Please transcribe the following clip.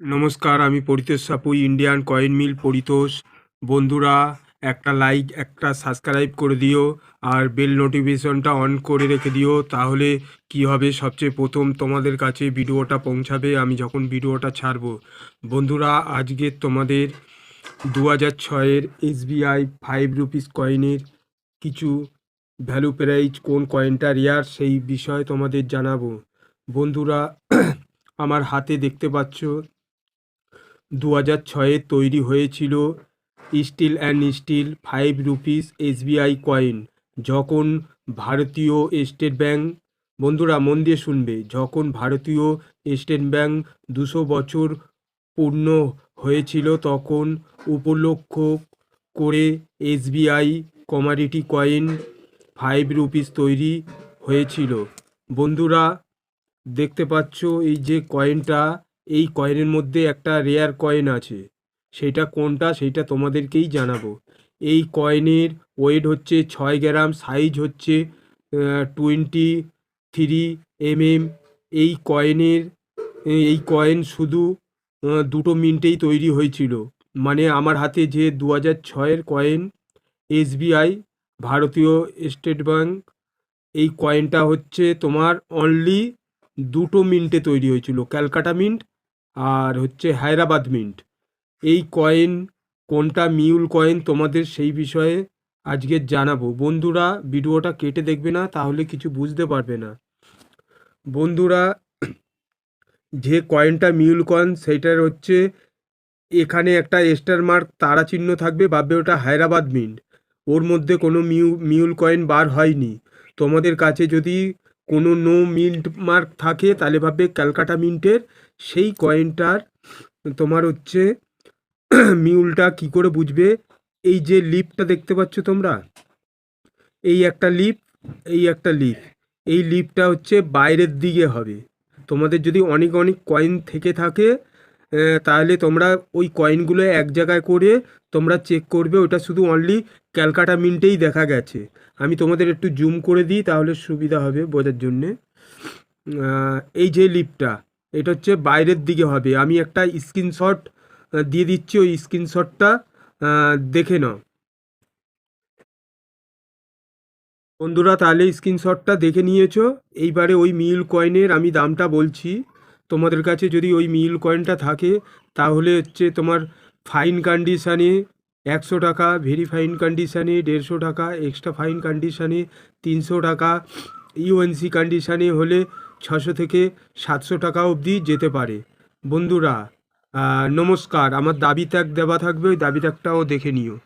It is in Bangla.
নমস্কার, আমি Paritosh Sapu Indian coin mill Paritosh. বন্ধুরা, একটা লাইক একটা সাবস্ক্রাইব করে দিও, আর বেল নোটিফিকেশনটা অন করে রেখে দিও, তাহলে কি হবে? সবচেয়ে প্রথম তোমাদের কাছে ভিডিওটা পৌঁছাবে, আমি যখন ভিডিওটা ছাড়বো। বন্ধুরা, আজকে তোমাদের দু হাজার ছয়ের এসবিআই ফাইভ রুপিস কয়েনের কিছু ভ্যালু প্রাইজ কোন কয়েনটা রেয়ার সেই বিষয়ে তোমাদের জানাব। বন্ধুরা, আমার হাতে দেখতে পাচ্ছ দু হাজার ছয়ে তৈরি হয়েছিল steel and steel five rupees SBI coin, যখন ভারতীয় স্টেট ব্যাঙ্ক বন্ধুরা মন দিয়ে শুনবে, যখন ভারতীয় স্টেট ব্যাঙ্ক দুশো বছর পূর্ণ হয়েছিল তখন উপলক্ষ করে SBI commodity coin five rupees তৈরি হয়েছিল। বন্ধুরা, দেখতে পাচ্ছ এই যে কয়েনটা এই কয়েনের মধ্যে একটা রেয়ার কয়েন আছে। সেটা কোনটা সেইটা তোমাদেরকেই জানাব। এই কয়েনের ওয়েট হচ্ছে ছয় গ্রাম সাইজ হচ্ছে টোয়েন্টি থ্রি এমএম এই কয়েনের, এই কয়েন শুধু দুটো মিনিটেই তৈরি হয়েছিল। মানে আমার হাতে যে দু হাজার ছয়ের কয়েন এসবিআই ভারতীয় স্টেট ব্যাঙ্ক এই কয়েনটা হচ্ছে তোমার অনলি দুটো মিন্টে তৈরি হয়েছিল। ক্যালকাটা মিন্ট আর হচ্ছে হায়দ্রাবাদ মিন্ট। এই কয়েন, কোনটা মিউল কয়েন তোমাদের সেই বিষয়ে আজকে জানাব। বন্ধুরা, ভিডিওটা কেটে দেখবে না, তাহলে কিছু বুঝতে পারবে না। বন্ধুরা, যে কয়েনটা মিউল কয়েন সেইটার হচ্ছে এখানে একটা স্টার মার্ক তারা চিহ্ন থাকবে, ভাববে ওটা হায়দ্রাবাদ মিন্ট। ওর মধ্যে কোনো মিউ, মিউল কয়েন বার হয়নি। তোমাদের কাছে যদি কোনো নো মিন্ট মার্ক থাকে, তাহলে ভাববে ক্যালকাটা মিন্টের সেই কয়েনটার তোমার হচ্ছে মিউলটা কি করে বুঝবে? এই যে লিপটা দেখতে পাচ্ছ তোমরা? এই একটা লিপ এই একটা লিপ এই লিপটা হচ্ছে বাইরের দিকে হবে। তোমাদের যদি অনেক অনেক কয়েন থেকে থাকে তাহলে তোমরা ওই কয়েনগুলো এক জায়গায় করে তোমরা চেক করবে, ওটা শুধু অনলি ক্যালকাটা মিন্টেই দেখা গেছে। আমি তোমাদের একটু জুম করে দিই, তাহলে সুবিধা হবে বোঝার জন্যে। এই যে লিপটা এটা হচ্ছে বাইরের দিকে হবে। আমি একটা স্ক্রিনশট দিয়ে দিচ্ছি, ওই স্ক্রিনশটটা দেখে নাও। বন্ধুরা, তাহলে স্ক্রিনশটটা দেখে নিয়েছো। এইবারে ওই মিল কয়েনের আমি দামটা বলছি। তোমাদের কাছে যদি ওই মিল কয়েনটা থাকে, তাহলে হচ্ছে তোমার ফাইন কন্ডিশানে একশো টাকা ভেরি ফাইন কন্ডিশানে দেড়শো টাকা এক্সট্রা ফাইন কন্ডিশানে তিনশো টাকা ইউএনসি কন্ডিশানে হলে ছশো থেকে সাতশো টাকা অবধি যেতে পারে। বন্ধুরা নমস্কার, আমার দাবি ত্যাগ দেওয়া থাকবে, ওই দাবি ত্যাগটাও দেখে নিও।